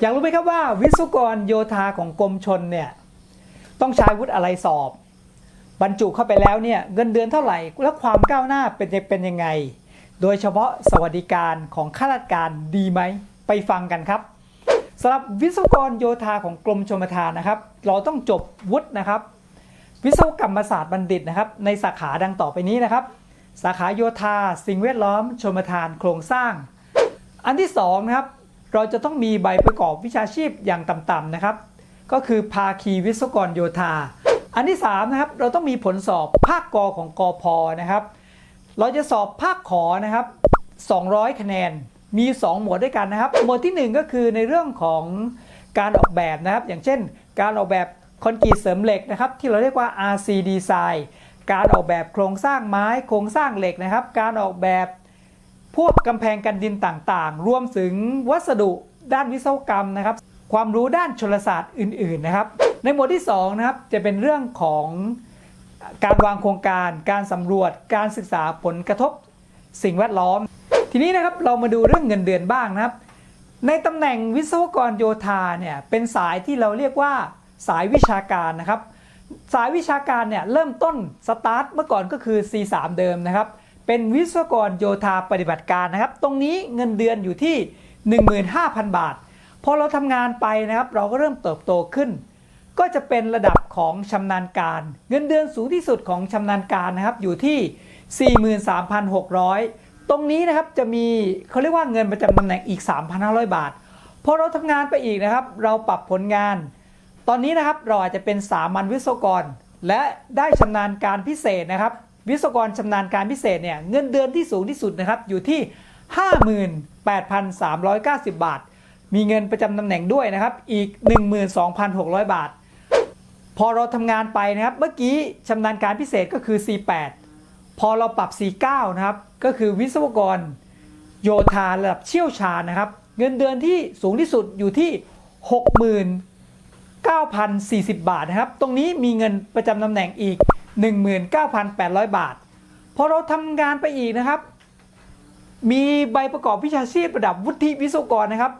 อยากรู้ไหมครับว่าวิศวกรโยธาของกรมชนเนี่ยต้องใช้วุฒิอะไรสอบ บรรจุเข้าไปแล้วเนี่ยเงินเดือนเท่าไหร่และความก้าวหน้าเป็นเป็นยังไง โดยเฉพาะสวัสดิการของข้าราชการดีไหมไปฟังกันครับสำหรับวิศวกรโยธาของกรมชลประทานนะครับ เราต้องจบวุฒินะครับ วิศวกรรมศาสตร์บัณฑิตนะครับ ในสาขาดังต่อไปนี้นะครับ สาขาโยธา สิ่งแวดล้อมชลประทานโครงสร้าง อันที่สองนะครับ เราจะต้องมีใบประกอบวิชาชีพอย่างต่ำๆนะครับ ก็คือภาคีวิศวกรโยธา อันที่3นะครับเราต้องมีผลสอบภาคกอของกอพนะครับ เราจะสอบภาคขอนะครับ 200 คะแนนมี 2 หมวดด้วยกันนะครับ หมวดทีหนึ่1 ก็คือในเรื่องของการออกแบบนะครับ อย่างเช่น การออกแบบคอนกรีตเสริมเหล็กนะครับ ที่เราเรียกว่า RC Design การออกแบบโครงสร้างไม้โครงสร้างเหล็กนะครับ การออกแบบ พวกกำแพงกันดินต่างๆ รวมถึงวัสดุด้านวิศวกรรมนะครับ ความรู้ด้านชลศาสตร์อื่น ๆ นะครับ ในหมวดที่2นะครับจะเป็นเรื่องของการวางโครงการ การสำรวจ การศึกษาผลกระทบสิ่งแวดล้อม ทีนี้นะครับเรามาดูเรื่องเงินเดือนบ้างนะครับ ในตำแหน่งวิศวกรโยธาเนี่ยเป็นสายที่เราเรียกว่าสายวิชาการนะครับ สายวิชาการเนี่ยเริ่มต้นสตาร์ทเมื่อก่อนก็คือ C3 เดิมนะครับ เป็นวิศวกรโยธาปฏิบัติการนะครับ ตรงนี้เงินเดือนอยู่ที่ 15,000 บาท พอเราทำงานไปนะครับ เราก็เริ่มเติบโตขึ้น ก็จะเป็นระดับของชำนาญการ เงินเดือนสูงที่สุดของชำนาญการนะครับ อยู่ที่ 43,600 ตรงนี้นะครับจะมีเขาเรียกว่าเงินประจำตำแหน่งอีก 3,500 บาท พอเราทำงานไปอีกนะครับ เราปรับผลงาน ตอนนี้นะครับเราอาจจะเป็นสามัญวิศวกร และได้ชำนาญการพิเศษนะครับ วิศวกรชำนาญการพิเศษเนี่ยเงินเดือนที่สูงที่สุดนะครับอยู่ที่ 58,390 บาท มีเงินประจำตำแหน่งด้วยนะครับอีก 12,600 บาท พอเราทำงานไปนะครับเมื่อกี้ชำนาญการพิเศษก็คือ C8 พอเราปรับ C9 นะครับก็คือวิศวกรโยธาระดับเชี่ยวชาญนะครับ เงินเดือนที่สูงที่สุดอยู่ที่69,040 บาทนะครับ ตรงนี้มีเงินประจำตำแหน่งอีก 19,800 บาท พอเราทำงานไปอีกนะครับ มีใบประกอบวิชาชีพระดับวุฒิวิศวกรนะครับ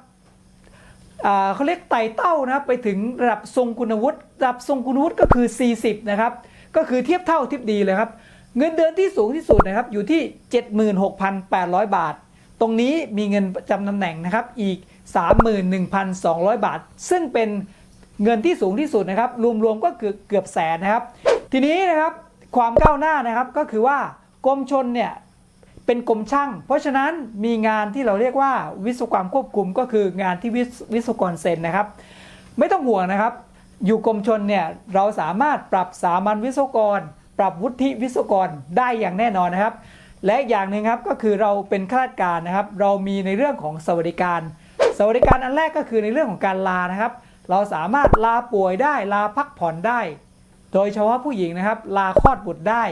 เขาเรียกไต่เต้านะครับไปถึงระดับทรงคุณวุฒิระดับทรงคุณวุฒิก็คือ 40 นะครับ ก็คือเทียบเท่าทิบดีเลยครับ เงินเดือนที่สูงที่สุดนะครับอยู่ที่ 76,800 บาท ตรงนี้มีเงินประจำตำแหน่งนะครับอีก 31,200 บาท ซึ่งเป็นเงินที่สูงที่สุดนะครับ รวมๆก็เกือบเกือบแสนนะครับ ทีนี้นะครับความก้าวหน้านะครับก็คือว่ากรมชนเนี่ยเป็นกรมช่าง เพราะฉะนั้นมีงานที่เราเรียกว่าวิศวกรรมควบคุมก็คืองานที่วิศวิศวกรเซ็นนะครับ ไม่ต้องห่วงนะครับ อยู่กรมชนเนี่ยเราสามารถปรับสามัญวิศวกร ปรับวุฒิวิศวกรได้อย่างแน่นอนนะครับ และอย่างหนึ่งครับก็คือเราเป็นข้าราชการนะครับ เรามีในเรื่องของสวัสดิการ สวัสดิการอันแรกก็คือในเรื่องของการลานะครับ เราสามารถลาป่วยได้ลาพักผ่อนได้ โดยเฉพาะผู้หญิงนะครับลาคลอดบุตรได้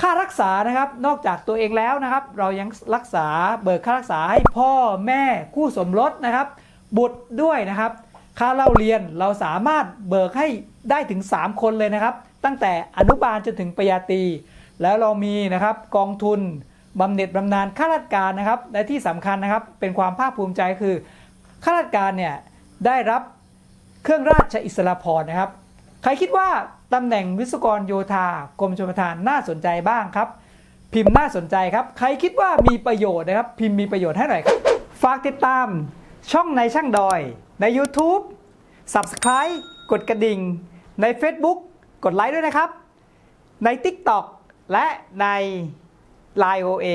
ค่ารักษานะครับนอกจากตัวเองแล้วนะครับ เรายังรักษาเบิกค่ารักษาให้พ่อแม่คู่สมรสนะครับ บุตรด้วยนะครับ ค่าเล่าเรียนเราสามารถเบิกให้ได้ถึง 3 คนเลยนะครับ ตั้งแต่อนุบาลจนถึงปริญญาตรีแล้วเรามีนะครับกองทุนบำเหน็จบำนาญข้าราชการนะครับและที่สำคัญนะครับเป็นความภาคภูมิใจคือข้าราชการเนี่ยได้รับเครื่องราชอิสรภรณ์นะครับ ใครคิดว่าตำแหน่งวิศวกรโยธากรมชลประทานน่าสนใจบ้างครับ พิมพ์น่าสนใจครับ ใครคิดว่ามีประโยชน์นะครับ พิมพ์มีประโยชน์ให้หน่อยครับ ฝากติดตามช่องในช่างดอย ใน YouTube Subscribe กดกระดิ่ง ใน Facebook กดไลค์ด้วยนะครับ ใน TikTok และใน Line OA